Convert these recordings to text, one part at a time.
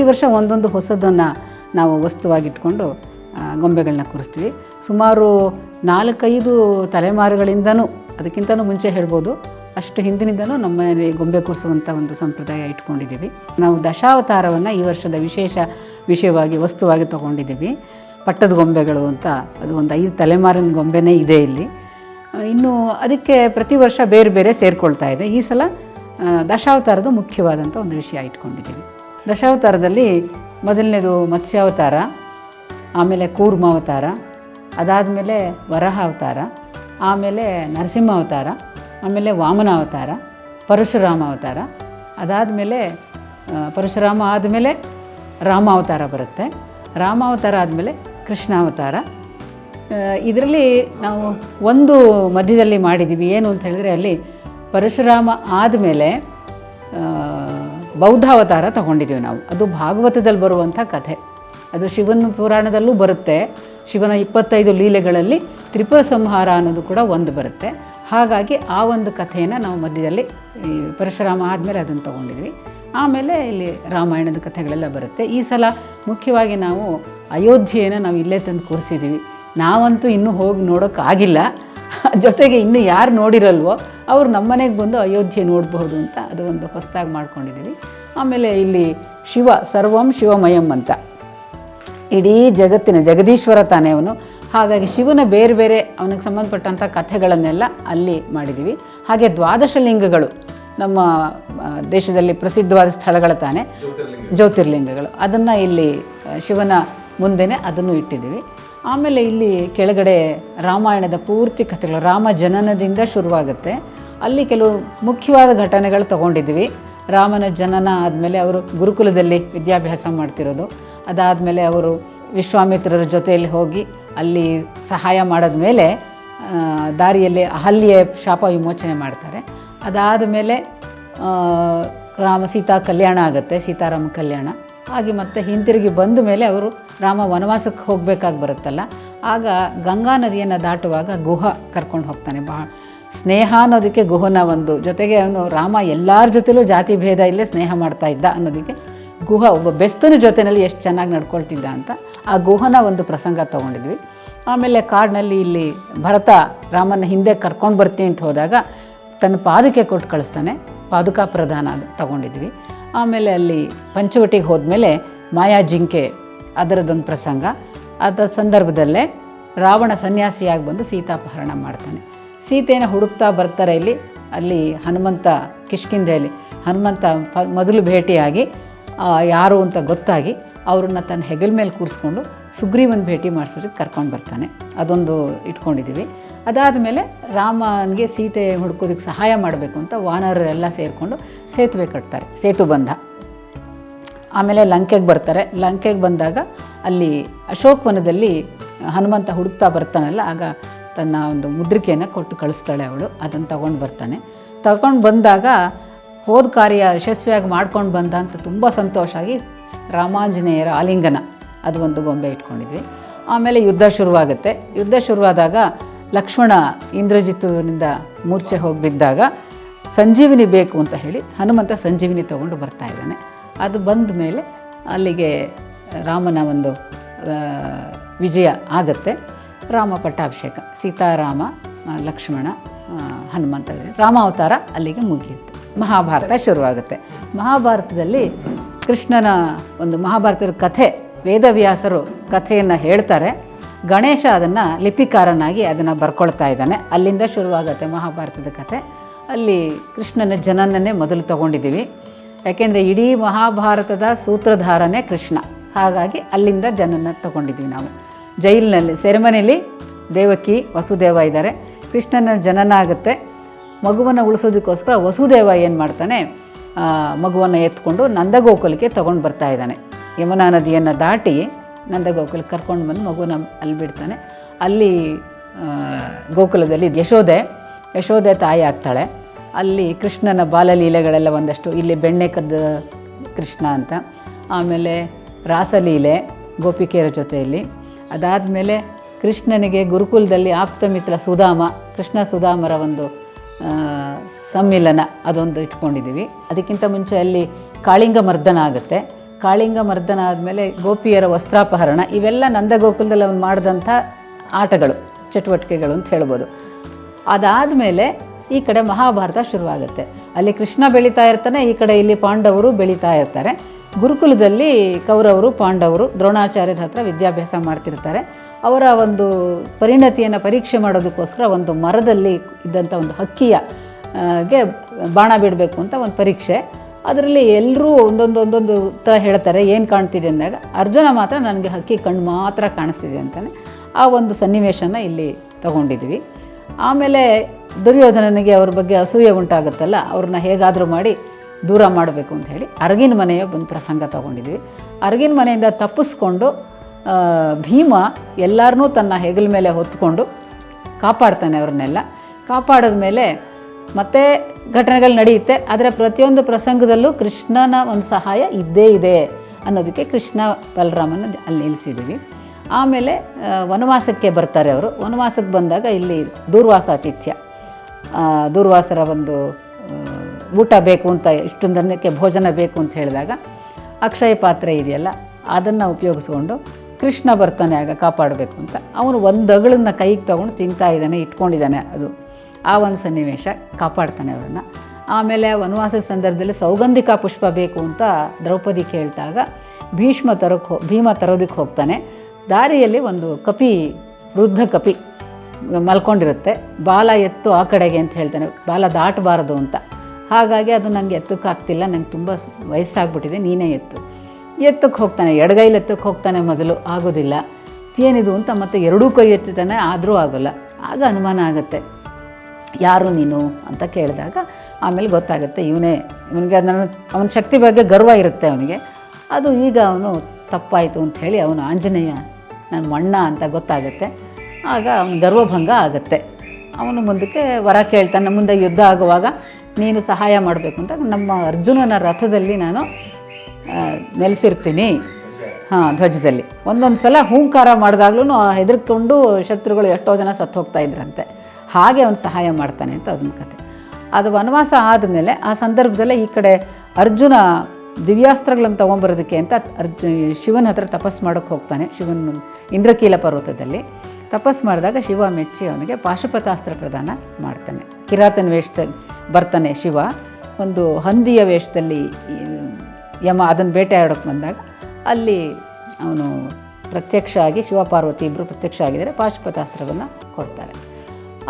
ಪ್ರತಿ ವರ್ಷ ಒಂದೊಂದು ಹೊಸದನ್ನು ನಾವು ವಸ್ತುವಾಗಿಟ್ಕೊಂಡು ಗೊಂಬೆಗಳನ್ನ ಕೂರಿಸ್ತೀವಿ. ಸುಮಾರು ನಾಲ್ಕೈದು ತಲೆಮಾರುಗಳಿಂದನೂ, ಅದಕ್ಕಿಂತನೂ ಮುಂಚೆ ಹೇಳ್ಬೋದು, ಅಷ್ಟು ಹಿಂದಿನಿಂದಲೂ ನಮ್ಮ ಗೊಂಬೆ ಕೂರಿಸುವಂಥ ಒಂದು ಸಂಪ್ರದಾಯ ಇಟ್ಕೊಂಡಿದ್ದೀವಿ. ನಾವು ದಶಾವತಾರವನ್ನು ಈ ವರ್ಷದ ವಿಶೇಷ ವಿಷಯವಾಗಿ, ವಸ್ತುವಾಗಿ ತಗೊಂಡಿದ್ದೀವಿ. ಪಟ್ಟದ ಗೊಂಬೆಗಳು ಅಂತ, ಅದು ಒಂದು ಐದು ತಲೆಮಾರಿನ ಗೊಂಬೆನೇ ಇದೆ ಇಲ್ಲಿ. ಇನ್ನು ಅದಕ್ಕೆ ಪ್ರತಿ ವರ್ಷ ಬೇರೆ ಬೇರೆ ಸೇರಿಕೊಳ್ತಾ ಇದೆ. ಈ ಸಲ ದಶಾವತಾರದ ಮುಖ್ಯವಾದಂಥ ಒಂದು ವಿಷಯ ಇಟ್ಕೊಂಡಿದ್ದೀವಿ. ದಶಾವತಾರದಲ್ಲಿ ಮೊದಲನೇದು ಮತ್ಸ್ಯಾವತಾರ, ಆಮೇಲೆ ಕೂರ್ಮಾವತಾರ, ಅದಾದಮೇಲೆ ವರಹ ಅವತಾರ ಆಮೇಲೆ ನರಸಿಂಹ ಅವತಾರ ಆಮೇಲೆ ವಾಮನ ಅವತಾರ ಪರಶುರಾಮ ಅವತಾರ ಅದಾದಮೇಲೆ ಪರಶುರಾಮ ಆದಮೇಲೆ ರಾಮ ಅವತಾರ ಬರುತ್ತೆ. ರಾಮ ಅವತಾರ ಆದಮೇಲೆ ಕೃಷ್ಣ ಅವತಾರ ಇದರಲ್ಲಿ ನಾವು ಒಂದು ಮಧ್ಯದಲ್ಲಿ ಮಾಡಿದ್ದೀವಿ. ಏನು ಅಂತ ಹೇಳಿದ್ರೆ ಅಲ್ಲಿ ಪರಶುರಾಮ ಆದಮೇಲೆ ಬೌದ್ಧಾವತಾರ ತಗೊಂಡಿದ್ದೀವಿ ನಾವು. ಅದು ಭಾಗವತದಲ್ಲಿ ಬರುವಂಥ ಕಥೆ. ಅದು ಶಿವನ ಪುರಾಣದಲ್ಲೂ ಬರುತ್ತೆ. ಶಿವನ ಇಪ್ಪತ್ತೈದು ಲೀಲೆಗಳಲ್ಲಿ ತ್ರಿಪುರ ಸಂಹಾರ ಅನ್ನೋದು ಕೂಡ ಒಂದು ಬರುತ್ತೆ. ಹಾಗಾಗಿ ಆ ಒಂದು ಕಥೆಯನ್ನು ನಾವು ಮಧ್ಯದಲ್ಲಿ ಈ ಪರಶುರಾಮ ಆದಮೇಲೆ ಅದನ್ನು ತೊಗೊಂಡಿದ್ವಿ. ಆಮೇಲೆ ಇಲ್ಲಿ ರಾಮಾಯಣದ ಕಥೆಗಳೆಲ್ಲ ಬರುತ್ತೆ. ಈ ಸಲ ಮುಖ್ಯವಾಗಿ ನಾವು ಅಯೋಧ್ಯೆಯನ್ನು ನಾವು ಇಲ್ಲೇ ತಂದು ಕೂರಿಸಿದ್ದೀವಿ. ನಾವಂತೂ ಇನ್ನೂ ಹೋಗಿ ನೋಡೋಕ್ಕಾಗಿಲ್ಲ ಜೊತೆಗೆ ಇನ್ನೂ ಯಾರು ನೋಡಿರಲ್ವೋ ಅವ್ರು ನಮ್ಮನೆಗೆ ಬಂದು ಅಯೋಧ್ಯೆ ನೋಡಬಹುದು ಅಂತ ಅದು ಒಂದು ಹೊಸದಾಗಿ ಮಾಡ್ಕೊಂಡಿದ್ದೀವಿ ಆಮೇಲೆ ಇಲ್ಲಿ ಶಿವ ಸರ್ವಂ ಶಿವಮಯಂ ಅಂತ. ಇಡೀ ಜಗತ್ತಿನ ಜಗದೀಶ್ವರ ತಾನೇ ಅವನು. ಹಾಗಾಗಿ ಶಿವನ ಬೇರೆ ಬೇರೆ ಅವನಿಗೆ ಸಂಬಂಧಪಟ್ಟಂಥ ಕಥೆಗಳನ್ನೆಲ್ಲ ಅಲ್ಲಿ ಮಾಡಿದ್ದೀವಿ ಹಾಗೆ ದ್ವಾದಶ ಲಿಂಗಗಳು ನಮ್ಮ ದೇಶದಲ್ಲಿ ಪ್ರಸಿದ್ಧವಾದ ಸ್ಥಳಗಳ ತಾನೆ. ಜ್ಯೋತಿರ್ಲಿಂಗಗಳು. ಅದನ್ನು ಇಲ್ಲಿ ಶಿವನ ಮುಂದೆನೆ ಅದನ್ನು ಇಟ್ಟಿದ್ದೀವಿ ಆಮೇಲೆ ಇಲ್ಲಿ ಕೆಳಗಡೆ ರಾಮಾಯಣದ ಪೂರ್ತಿ ಕಥೆಗಳು ರಾಮ ಜನನದಿಂದ ಶುರುವಾಗುತ್ತೆ. ಅಲ್ಲಿ ಕೆಲವು ಮುಖ್ಯವಾದ ಘಟನೆಗಳು ತಗೊಂಡಿದ್ವಿ. ರಾಮನ ಜನನ ಆದಮೇಲೆ ಅವರು ಗುರುಕುಲದಲ್ಲಿ ವಿದ್ಯಾಭ್ಯಾಸ ಮಾಡ್ತಿರೋದು. ಅದಾದಮೇಲೆ ಅವರು ವಿಶ್ವಾಮಿತ್ರರ ಜೊತೆಯಲ್ಲಿ ಹೋಗಿ ಅಲ್ಲಿ ಸಹಾಯ ಮಾಡಿದ ಮೇಲೆ ದಾರಿಯಲ್ಲಿ ಅಹಲ್ಯ ಶಾಪ ವಿಮೋಚನೆ ಮಾಡ್ತಾರೆ. ಅದಾದ ಮೇಲೆ ರಾಮ ಸೀತಾ ಕಲ್ಯಾಣ ಆಗುತ್ತೆ, ಸೀತಾರಾಮ ಕಲ್ಯಾಣ. ಹಾಗೆ ಮತ್ತೆ ಹಿಂತಿರುಗಿ ಬಂದ ಮೇಲೆ ಅವರು ರಾಮ ವನವಾಸಕ್ಕೆ ಹೋಗಬೇಕಾಗಿ ಬರುತ್ತಲ್ಲ. ಆಗ ಗಂಗಾ ನದಿಯನ್ನು ದಾಟುವಾಗ ಗುಹ ಕರ್ಕೊಂಡು ಹೋಗ್ತಾನೆ ಬಹಳ. ಸ್ನೇಹ ಅನ್ನೋದಕ್ಕೆ ಗುಹನ ಒಂದು. ಜೊತೆಗೆ ಅವನು ರಾಮ ಎಲ್ಲರ ಜೊತೆಲೂ ಜಾತಿ ಭೇದ ಇಲ್ಲೇ ಸ್ನೇಹ ಮಾಡ್ತಾ ಇದ್ದ ಅನ್ನೋದಕ್ಕೆ ಗುಹ ಒಬ್ಬ ಬೆಸ್ತನ ಜೊತೆಯಲ್ಲಿ ಎಷ್ಟು ಚೆನ್ನಾಗಿ ನಡ್ಕೊಳ್ತಿದ್ದ ಅಂತ ಆ ಗುಹನ ಒಂದು ಪ್ರಸಂಗ ತೊಗೊಂಡಿದ್ವಿ. ಆಮೇಲೆ ಕಾಡಿನಲ್ಲಿ ಇಲ್ಲಿ ಭರತ ರಾಮನ ಹಿಂದೆ ಕರ್ಕೊಂಡು ಬರ್ತೀನಿ ಅಂತ ಹೋದಾಗ ತನ್ನ ಪಾದಕ್ಕೆ ಕೊಟ್ಟು ಕಳಿಸ್ತಾನೆ. ಪಾದುಕಾ ಪ್ರಧಾನ ತಗೊಂಡಿದ್ವಿ. ಆಮೇಲೆ ಅಲ್ಲಿ ಪಂಚವಟಿಗೆ ಹೋದ್ಮೇಲೆ ಮಾಯಾ ಜಿಂಕೆ ಅದರದ್ದೊಂದು ಪ್ರಸಂಗ. ಅದ ಸಂದರ್ಭದಲ್ಲೇ ರಾವಣ ಸನ್ಯಾಸಿಯಾಗಿ ಬಂದು ಸೀತಾಪಹರಣ ಮಾಡ್ತಾನೆ. ಸೀತೆಯನ್ನು ಹುಡುಕ್ತಾ ಬರ್ತಾರೆ ಇಲ್ಲಿ, ಅಲ್ಲಿ ಹನುಮಂತ ಕಿಷ್ಕಿಂಧೆಯಲ್ಲಿ. ಹನುಮಂತ ಮೊದಲು ಭೇಟಿಯಾಗಿ ಯಾರು ಅಂತ ಗೊತ್ತಾಗಿ ಅವ್ರನ್ನ ತನ್ನ ಹೆಗಲ ಮೇಲೆ ಕೂರಿಸ್ಕೊಂಡು ಸುಗ್ರೀವನ್ ಭೇಟಿ ಮಾಡಿಸೋದಕ್ಕೆ ಕರ್ಕೊಂಡು ಬರ್ತಾನೆ. ಅದೊಂದು ಇಟ್ಕೊಂಡಿದ್ದೀವಿ ಅದಾದ ಮೇಲೆ ರಾಮನಿಗೆ ಸೀತೆ ಹುಡ್ಕೋದಕ್ಕೆ ಸಹಾಯ ಮಾಡಬೇಕು ಅಂತ ವಾನರರೆಲ್ಲ ಸೇರಿಕೊಂಡು ಸೇತುವೆ ಕಟ್ತಾರೆ ಸೇತುಬಂಧ ಆಮೇಲೆ ಲಂಕೆಗೆ ಬರ್ತಾರೆ. ಲಂಕೆಗೆ ಬಂದಾಗ ಅಲ್ಲಿ ಅಶೋಕವನದಲ್ಲಿ ಹನುಮಂತ ಹುಡುಕ್ತಾ ಬರ್ತಾನಲ್ಲ, ಆಗ ತನ್ನ ಒಂದು ಮುದ್ರಿಕೆಯನ್ನು ಕೊಟ್ಟು ಕಳಿಸ್ತಾಳೆ ಅವಳು. ಅದನ್ನು ತಗೊಂಡು ಬರ್ತಾನೆ. ತಗೊಂಡು ಬಂದಾಗ ಹೋದ ಕಾರ್ಯ ಯಶಸ್ವಿಯಾಗಿ ಮಾಡ್ಕೊಂಡು ಬಂದ ಅಂತ ತುಂಬ ಸಂತೋಷ ಆಗಿ ರಾಮಾಂಜನೇಯರ ಆಲಿಂಗನ ಅದು ಒಂದು ಗೊಂಬೆ ಇಟ್ಕೊಂಡಿದ್ವಿ. ಆಮೇಲೆ ಯುದ್ಧ ಶುರುವಾಗುತ್ತೆ. ಯುದ್ಧ ಶುರುವಾದಾಗ ಲಕ್ಷ್ಮಣ ಇಂದ್ರಜಿತ್ತುವಿನಿಂದ ಮೂರ್ಛೆ ಹೋಗಿ ಬಿದ್ದಾಗ ಸಂಜೀವಿನಿ ಬೇಕು ಅಂತ ಹೇಳಿ ಹನುಮಂತ ಸಂಜೀವಿನಿ ತಗೊಂಡು ಬರ್ತಾ ಇದ್ದಾನೆ. ಅದು ಬಂದ ಮೇಲೆ ಅಲ್ಲಿಗೆ ರಾಮನ ಒಂದು ವಿಜಯ ಆಗತ್ತೆ. ರಾಮ ಪಟ್ಟಾಭಿಷೇಕ, ಸೀತಾರಾಮ ಲಕ್ಷ್ಮಣ ಹನುಮಂತ ರಾಮಾವತಾರ ಅಲ್ಲಿಗೆ ಮುಗಿಯುತ್ತೆ. ಮಹಾಭಾರತ ಶುರುವಾಗುತ್ತೆ. ಮಹಾಭಾರತದಲ್ಲಿ ಕೃಷ್ಣನ ಒಂದು ಮಹಾಭಾರತದ ಕಥೆ, ವೇದವ್ಯಾಸರು ಕಥೆಯನ್ನು ಹೇಳ್ತಾರೆ. ಗಣೇಶ ಅದನ್ನು ಲಿಪಿಕಾರನಾಗಿ ಅದನ್ನು ಬರ್ಕೊಳ್ತಾ ಇದ್ದಾನೆ. ಅಲ್ಲಿಂದ ಶುರುವಾಗುತ್ತೆ ಮಹಾಭಾರತದ ಕಥೆ. ಅಲ್ಲಿ ಕೃಷ್ಣನ ಜನನನ್ನೇ ಮೊದಲು ತಗೊಂಡಿದ್ದೀವಿ. ಯಾಕೆಂದರೆ ಇಡೀ ಮಹಾಭಾರತದ ಸೂತ್ರಧಾರನೇ ಕೃಷ್ಣ. ಹಾಗಾಗಿ ಅಲ್ಲಿಂದ ಜನನ ತಗೊಂಡಿದ್ದೀವಿ ನಾವು. ಜೈಲಿನಲ್ಲಿ, ಸೆರೆಮನೆಯಲ್ಲಿ ದೇವಕಿ ವಸುದೇವ ಇದ್ದಾರೆ. ಕೃಷ್ಣನ ಜನನ ಆಗುತ್ತೆ. ಮಗುವನ್ನು ಉಳಿಸೋದಕ್ಕೋಸ್ಕರ ವಸುದೇವ ಏನು ಮಾಡ್ತಾನೆ? ಮಗುವನ್ನು ಎತ್ಕೊಂಡು ನಂದಗೋಕುಲಕ್ಕೆ ತೊಗೊಂಡು ಬರ್ತಾ ಇದ್ದಾನೆ. ಯಮುನಾ ನದಿಯನ್ನು ದಾಟಿ ನಂದಗೋಕುಲಕ್ಕೆ ಕರ್ಕೊಂಡು ಬಂದು ಮಗುನ ಅಲ್ಲಿ ಬಿಡ್ತಾನೆ. ಅಲ್ಲಿ ಗೋಕುಲದಲ್ಲಿ ಯಶೋದೆ ಯಶೋದೆ ತಾಯಿ ಆಗ್ತಾಳೆ. ಅಲ್ಲಿ ಕೃಷ್ಣನ ಬಾಲಲೀಲೆಗಳೆಲ್ಲ ಒಂದಷ್ಟು, ಇಲ್ಲಿ ಬೆಣ್ಣೆ ಕದ್ದ ಕೃಷ್ಣ ಅಂತ. ಆಮೇಲೆ ರಾಸಲೀಲೆ, ಗೋಪಿಕೆಯರ ಜೊತೆಯಲ್ಲಿ. ಅದಾದಮೇಲೆ ಕೃಷ್ಣನಿಗೆ ಗುರುಕುಲದಲ್ಲಿ ಆಪ್ತ ಮಿತ್ರ ಸುಧಾಮ, ಕೃಷ್ಣ ಸುಧಾಮರ ಒಂದು ಸಮ್ಮಿಲನ ಅದೊಂದು ಇಟ್ಕೊಂಡಿದ್ದೀವಿ. ಅದಕ್ಕಿಂತ ಮುಂಚೆ ಅಲ್ಲಿ ಕಾಳಿಂಗ ಮರ್ದನ ಆಗುತ್ತೆ. ಕಾಳಿಂಗ ಮರ್ದನ ಆದಮೇಲೆ ಗೋಪಿಯರ ವಸ್ತ್ರಾಪಹರಣ, ಇವೆಲ್ಲ ನಂದಗೋಕುಲದಲ್ಲಿ ಅವನು ಮಾಡಿದಂಥ ಆಟಗಳು, ಚಟುವಟಿಕೆಗಳು ಅಂತ ಹೇಳ್ಬೋದು. ಅದಾದಮೇಲೆ ಈ ಕಡೆ ಮಹಾಭಾರತ ಶುರುವಾಗುತ್ತೆ. ಅಲ್ಲಿ ಕೃಷ್ಣ ಬೆಳೀತಾ ಇರ್ತಾನೆ, ಈ ಕಡೆ ಇಲ್ಲಿ ಪಾಂಡವರು ಬೆಳೀತಾ ಇರ್ತಾರೆ. ಗುರುಕುಲದಲ್ಲಿ ಕೌರವರು, ಪಾಂಡವರು, ದ್ರೋಣಾಚಾರ್ಯರ ಹತ್ರ ವಿದ್ಯಾಭ್ಯಾಸ ಮಾಡ್ತಿರ್ತಾರೆ. ಅವರ ಒಂದು ಪರಿಣತಿಯನ್ನು ಪರೀಕ್ಷೆ ಮಾಡೋದಕ್ಕೋಸ್ಕರ ಒಂದು ಮರದಲ್ಲಿ ಇದ್ದಂಥ ಒಂದು ಹಕ್ಕಿಯ ಗೆ ಬಾಣ ಬಿಡಬೇಕು ಅಂತ ಒಂದು ಪರೀಕ್ಷೆ. ಅದರಲ್ಲಿ ಎಲ್ಲರೂ ಒಂದೊಂದು ಒಂದೊಂದು ಥರ ಹೇಳ್ತಾರೆ, ಏನು ಕಾಣ್ತಿದೆ ಅಂದಾಗ, ಅರ್ಜುನ ಮಾತ್ರ ನನಗೆ ಹಕ್ಕಿ ಕಣ್ಣು ಮಾತ್ರ ಕಾಣಿಸ್ತಿದೆ ಅಂತಲೇ ಆ ಒಂದು ಸನ್ನಿವೇಶನ ಇಲ್ಲಿ ತಗೊಂಡಿದ್ವಿ. ಆಮೇಲೆ ದುರ್ಯೋಧನನಿಗೆ ಅವ್ರ ಬಗ್ಗೆ ಅಸೂಯೆ ಉಂಟಾಗುತ್ತಲ್ಲ, ಅವ್ರನ್ನ ಹೇಗಾದರೂ ಮಾಡಿ ದೂರ ಮಾಡಬೇಕು ಅಂತ ಹೇಳಿ ಅರಗಿನ ಮನೆಯ ಒಂದು ಪ್ರಸಂಗ ತಗೊಂಡಿದ್ವಿ. ಅರಗಿನ ಮನೆಯಿಂದ ತಪ್ಪಿಸ್ಕೊಂಡು ಭೀಮ ಎಲ್ಲರನ್ನೂ ತನ್ನ ಹೆಗಲ ಮೇಲೆ ಹೊತ್ಕೊಂಡು ಕಾಪಾಡ್ತಾನೆ ಅವ್ರನ್ನೆಲ್ಲ. ಕಾಪಾಡಿದ ಮೇಲೆ ಮತ್ತೆ ಘಟನೆಗಳು ನಡೆಯುತ್ತೆ. ಆದರೆ ಪ್ರತಿಯೊಂದು ಪ್ರಸಂಗದಲ್ಲೂ ಕೃಷ್ಣನ ಒಂದು ಸಹಾಯ ಇದ್ದೇ ಇದೆ ಅನ್ನೋದಕ್ಕೆ ಕೃಷ್ಣ ಬಲರಾಮನ ಅಲ್ಲಿ ನಿಲ್ಲಿಸಿದ್ದೀವಿ ಆಮೇಲೆ ವನವಾಸಕ್ಕೆ ಬರ್ತಾರೆ ಅವರು. ವನವಾಸಕ್ಕೆ ಬಂದಾಗ ಇಲ್ಲಿ ದೂರ್ವಾಸ ಆತಿಥ್ಯ ದೂರ್ವಾಸರ ಒಂದು ಊಟ ಬೇಕು ಅಂತ ಇಷ್ಟೊಂದನ್ನಕ್ಕೆ ಭೋಜನ ಬೇಕು ಅಂತ ಹೇಳಿದಾಗ ಅಕ್ಷಯ ಪಾತ್ರೆ ಇದೆಯಲ್ಲ, ಅದನ್ನು ಉಪಯೋಗಿಸ್ಕೊಂಡು ಕೃಷ್ಣ ಬರ್ತಾನೆ ಆಗ ಕಾಪಾಡಬೇಕು ಅಂತ ಅವನು ಒಂದು ಕೈಗೆ ತೊಗೊಂಡು ತಿಂತಾ ಇದ್ದಾನೆ, ಇಟ್ಕೊಂಡಿದ್ದಾನೆ ಅದು. ಆ ಒಂದು ಸನ್ನಿವೇಶ ಕಾಪಾಡ್ತಾನೆ ಅವರನ್ನು. ಆಮೇಲೆ ವನವಾಸದ ಸಂದರ್ಭದಲ್ಲಿ ಸೌಗಂಧಿಕ ಪುಷ್ಪ ಬೇಕು ಅಂತ ದ್ರೌಪದಿ ಕೇಳಿದಾಗ ಭೀಷ್ಮ ತರೋಕ್ಕೆ ಭೀಮ ತರೋದಕ್ಕೆ ಹೋಗ್ತಾನೆ. ದಾರಿಯಲ್ಲಿ ಒಂದು ಕಪಿ, ವೃದ್ಧ ಕಪಿ ಮಲ್ಕೊಂಡಿರುತ್ತೆ. ಬಾಲ ಎತ್ತು ಆ ಕಡೆಗೆ ಅಂತ ಹೇಳ್ತಾನೆ. ಬಾಲ ದಾಟಬಾರದು ಅಂತ. ಹಾಗಾಗಿ ಅದು ನನಗೆ ಎತ್ತಕ್ಕಾಗ್ತಿಲ್ಲ ನಂಗೆ ತುಂಬ ವಯಸ್ಸಾಗ್ಬಿಟ್ಟಿದೆ. ನೀನೇ ಎತ್ತು. ಎತ್ತಕ್ಕೆ ಹೋಗ್ತಾನೆ. ಎಡಗೈಲಿ ಎತ್ತಕ್ಕೆ ಹೋಗ್ತಾನೆ ಮೊದಲು. ಆಗೋದಿಲ್ಲ. ಏನಿದು ಅಂತ ಮತ್ತೆ ಎರಡೂ ಕೈ ಎತ್ತುತ್ತಾನೆ ಆದರೂ ಆಗೋಲ್ಲ. ಆಗ ಅನುಮಾನ ಆಗುತ್ತೆ. ಯಾರು ನೀನು ಅಂತ ಕೇಳಿದಾಗ ಆಮೇಲೆ ಗೊತ್ತಾಗುತ್ತೆ. ಇವನೇ, ಇವನಿಗೆ ನನ್ನ, ಅವನ ಶಕ್ತಿ ಬಗ್ಗೆ ಗರ್ವ ಇರುತ್ತೆ ಅವನಿಗೆ. ಅದು ಈಗ ಅವನು ತಪ್ಪಾಯಿತು ಅಂತ ಹೇಳಿ ಅವನು ಆಂಜನೇಯ ನನ್ನ ಮಣ್ಣ ಅಂತ ಗೊತ್ತಾಗುತ್ತೆ. ಆಗ ಅವನ ಗರ್ವಭಂಗ ಆಗುತ್ತೆ. ಅವನು ಮುಂದಕ್ಕೆ ವರ ಕೇಳ್ತಾನೆ. ಮುಂದೆ ಯುದ್ಧ ಆಗುವಾಗ ನೀನು ಸಹಾಯ ಮಾಡಬೇಕು ಅಂತ ನಮ್ಮ ಅರ್ಜುನನ ರಥದಲ್ಲಿ ನಾನು ನೆಲೆಸಿರ್ತೀನಿ. ಹಾಂ, ಧ್ವಜದಲ್ಲಿ. ಒಂದೊಂದು ಸಲ ಹೂಂಕಾರ ಮಾಡಿದಾಗ್ಲೂ ಹೆದರ್ಕೊಂಡು ಶತ್ರುಗಳು ಎಷ್ಟೋ ಜನ ಸತ್ತು ಹೋಗ್ತಾ ಇದ್ರಂತೆ. ಹಾಗೆ ಅವನು ಸಹಾಯ ಮಾಡ್ತಾನೆ ಅಂತ ಅದನ್ನ ಕತೆ ಅದು ವನವಾಸ ಆದಮೇಲೆ ಆ ಸಂದರ್ಭದಲ್ಲೇ ಈ ಕಡೆ ಅರ್ಜುನ ದಿವ್ಯಾಸ್ತ್ರಗಳನ್ನು ತೊಗೊಂಬರೋದಕ್ಕೆ ಅಂತ ಅರ್ಜು, ಶಿವನ ಹತ್ರ ತಪಸ್ ಮಾಡೋಕ್ಕೆ ಹೋಗ್ತಾನೆ. ಶಿವನ ಇಂದ್ರಕೀಲ ಪರ್ವತದಲ್ಲಿ ತಪಸ್ ಮಾಡಿದಾಗ ಶಿವ ಮೆಚ್ಚಿ ಅವನಿಗೆ ಪಾಶುಪತಾಸ್ತ್ರ ಪ್ರದಾನ ಮಾಡ್ತಾನೆ. ಕಿರಾತನ ವೇಷದಲ್ಲಿ ಬರ್ತಾನೆ ಶಿವ. ಒಂದು ಹಂದಿಯ ವೇಷದಲ್ಲಿ ಯಮ ಅದನ್ನು ಬೇಟೆಯಾಡೋಕ್ಕೆ ಬಂದಾಗ ಅಲ್ಲಿ ಅವನು ಪ್ರತ್ಯಕ್ಷ ಆಗಿ ಶಿವಪಾರ್ವತಿ ಇಬ್ಬರು ಪ್ರತ್ಯಕ್ಷ ಆಗಿದ್ದಾರೆ ಪಾಶುಪತಾಸ್ತ್ರವನ್ನು ಕೊಡ್ತಾರೆ.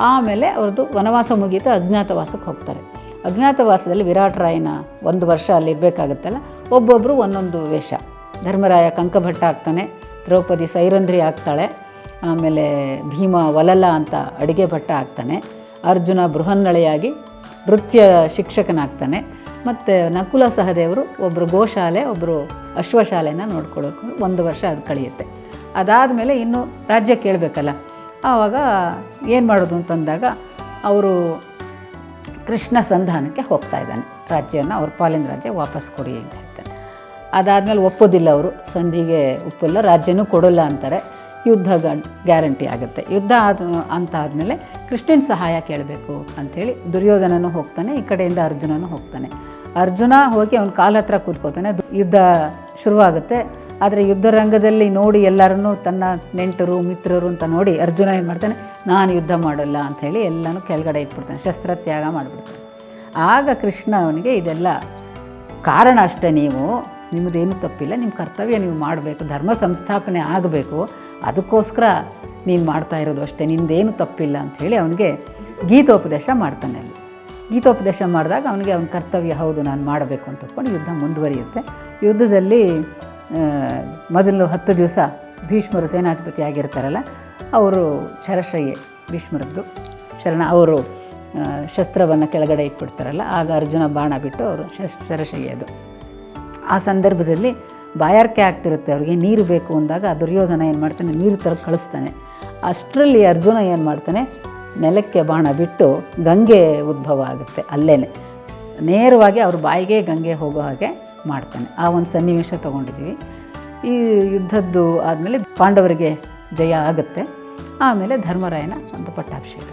ಆಮೇಲೆ ಅವ್ರದ್ದು ವನವಾಸ ಮುಗೀತು ಅಜ್ಞಾತವಾಸಕ್ಕೆ ಹೋಗ್ತಾರೆ. ಅಜ್ಞಾತವಾಸದಲ್ಲಿ ವಿರಾಟರಾಯನ ಒಂದು ವರ್ಷ ಅಲ್ಲಿ ಇರಬೇಕಾಗುತ್ತಲ್ಲ ಒಬ್ಬೊಬ್ಬರು ಒಂದೊಂದು ವೇಷ. ಧರ್ಮರಾಯ ಕಂಕಭಟ್ಟ ಆಗ್ತಾನೆ, ದ್ರೌಪದಿ ಸೈರಂಧ್ರಿ ಆಗ್ತಾಳೆ, ಆಮೇಲೆ ಭೀಮ ವಲಲ ಅಂತ ಅಡುಗೆ ಭಟ್ಟ ಆಗ್ತಾನೆ. ಅರ್ಜುನ ಬೃಹನ್ನಳೆಯಾಗಿ ನೃತ್ಯ ಶಿಕ್ಷಕನಾಗ್ತಾನೆ. ಮತ್ತು ನಕುಲ ಸಹದೇವರು ಒಬ್ಬರು ಗೋಶಾಲೆ ಒಬ್ಬರು ಅಶ್ವಶಾಲೆನ ನೋಡ್ಕೊಳ್ಳೋಕೆ ಒಂದು ವರ್ಷ ಅದು ಕಳೆಯುತ್ತೆ. ಅದಾದ ಮೇಲೆ ಇನ್ನು ರಾಜ್ಯ ಕೇಳಬೇಕಲ್ಲ. ಆವಾಗ ಏನು ಮಾಡೋದು ಅಂತಂದಾಗ ಅವರು ಕೃಷ್ಣ ಸಂಧಾನಕ್ಕೆ ಹೋಗ್ತಾ ಇದ್ದಾನೆ. ರಾಜ್ಯವನ್ನು ಅವ್ರ ಪಾಲಿನ ರಾಜ್ಯ ವಾಪಸ್ ಕೊಡಿ ಅಂತ ಹೇಳ್ತಾನೆ ಅದಾದಮೇಲೆ ಒಪ್ಪೋದಿಲ್ಲ ಅವರು. ಸಂಧಿಗೆ ಒಪ್ಪಲ್ಲ, ರಾಜ್ಯನೂ ಕೊಡೋಲ್ಲ ಅಂತಾರೆ. ಯುದ್ಧ ಗ್ಯಾರಂಟಿ ಆಗುತ್ತೆ. ಯುದ್ಧ ಆದ ಅಂತ ಆದಮೇಲೆ ಕೃಷ್ಣನ ಸಹಾಯ ಕೇಳಬೇಕು ಅಂಥೇಳಿ ದುರ್ಯೋಧನನು ಹೋಗ್ತಾನೆ, ಈ ಕಡೆಯಿಂದ ಅರ್ಜುನನು ಹೋಗ್ತಾನೆ. ಅರ್ಜುನ ಹೋಗಿ ಅವನ ಕಾಲ ಹತ್ರ ಕೂತ್ಕೋತಾನೆ. ಯುದ್ಧ ಶುರುವಾಗುತ್ತೆ. ಆದರೆ ಯುದ್ಧ ರಂಗದಲ್ಲಿ ನೋಡಿ ಎಲ್ಲರನ್ನೂ ತನ್ನ ನೆಂಟರು, ಮಿತ್ರರು ಅಂತ ನೋಡಿ ಅರ್ಜುನ ಏನು ಮಾಡ್ತಾನೆ, ನಾನು ಯುದ್ಧ ಮಾಡೋಲ್ಲ ಅಂಥೇಳಿ ಎಲ್ಲನೂ ಕೆಳಗಡೆ ಇಟ್ಬಿಡ್ತಾನೆ, ಶಸ್ತ್ರತ್ಯಾಗ ಮಾಡಿಬಿಡ್ತಾನೆ. ಆಗ ಕೃಷ್ಣ ಅವನಿಗೆ ಇದೆಲ್ಲ ಕಾರಣ ಅಷ್ಟೇ ನೀವು. ನಿಮ್ಮದೇನು ತಪ್ಪಿಲ್ಲ, ನಿಮ್ಮ ಕರ್ತವ್ಯ ನೀವು ಮಾಡಬೇಕು, ಧರ್ಮ ಸಂಸ್ಥಾಪನೆ ಆಗಬೇಕು, ಅದಕ್ಕೋಸ್ಕರ ನೀನು ಮಾಡ್ತಾ ಇರೋದು ಅಷ್ಟೇ, ನಿಂದೇನು ತಪ್ಪಿಲ್ಲ ಅಂಥೇಳಿ ಅವನಿಗೆ ಗೀತೋಪದೇಶ ಮಾಡ್ತಾನೆ ಅಲ್ಲಿ. ಗೀತೋಪದೇಶ ಮಾಡಿದಾಗ ಅವನಿಗೆ ಅವನ ಕರ್ತವ್ಯ ಹೌದು, ನಾನು ಮಾಡಬೇಕು ಅಂತ ತಕ್ಕೊಂಡು ಯುದ್ಧ ಮುಂದುವರಿಯುತ್ತೆ. ಯುದ್ಧದಲ್ಲಿ ಮೊದಲು ಹತ್ತು ದಿವಸ ಭೀಷ್ಮರು ಸೇನಾಧಿಪತಿ ಆಗಿರ್ತಾರಲ್ಲ, ಅವರು ಶರಶಯ್ಯೆ, ಭೀಷ್ಮರದ್ದು ಶರಣ, ಅವರು ಶಸ್ತ್ರವನ್ನು ಕೆಳಗಡೆ ಇಟ್ಬಿಡ್ತಾರಲ್ಲ, ಆಗ ಅರ್ಜುನ ಬಾಣ ಬಿಟ್ಟು ಅವರು ಶರಶಯ್ಯದು. ಆ ಸಂದರ್ಭದಲ್ಲಿ ಬಾಯಾರಿಕೆ ಆಗ್ತಿರುತ್ತೆ, ಅವ್ರಿಗೆ ನೀರು ಬೇಕು ಅಂದಾಗ ದುರ್ಯೋಧನ ಏನು ಮಾಡ್ತಾನೆ, ನೀರು ತರ ಕಳಿಸ್ತಾನೆ. ಅಷ್ಟರಲ್ಲಿ ಅರ್ಜುನ ಏನು ಮಾಡ್ತಾನೆ, ನೆಲಕ್ಕೆ ಬಾಣ ಬಿಟ್ಟು ಗಂಗೆ ಉದ್ಭವ ಆಗುತ್ತೆ ಅಲ್ಲೇ ನೇರವಾಗಿ ಅವ್ರ ಬಾಯಿಗೆ ಗಂಗೆ ಹೋಗೋ ಹಾಗೆ ಮಾಡ್ತಾನೆ. ಆ ಒಂದು ಸನ್ನಿವೇಶ ತೊಗೊಂಡಿದ್ದೀವಿ. ಈ ಯುದ್ಧದ್ದು ಆದಮೇಲೆ ಪಾಂಡವರಿಗೆ ಜಯ ಆಗುತ್ತೆ. ಆಮೇಲೆ ಧರ್ಮರಾಯನ ಒಂದು ಪಟ್ಟಾಭಿಷೇಕ.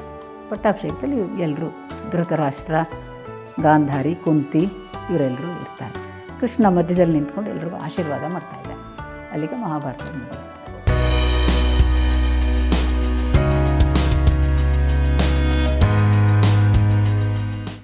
ಪಟ್ಟಾಭಿಷೇಕದಲ್ಲಿ ಎಲ್ಲರೂ ಧೃತರಾಷ್ಟ್ರ, ಗಾಂಧಾರಿ, ಕುಂತಿ ಇವರೆಲ್ಲರೂ ಇರ್ತಾರೆ. ಕೃಷ್ಣ ಮಧ್ಯದಲ್ಲಿ ನಿಂತ್ಕೊಂಡು ಎಲ್ರಿಗೂ ಆಶೀರ್ವಾದ ಮಾಡ್ತಾ ಇದ್ದಾನೆ ಅಲ್ಲಿಗೆ ಮಹಾಭಾರತ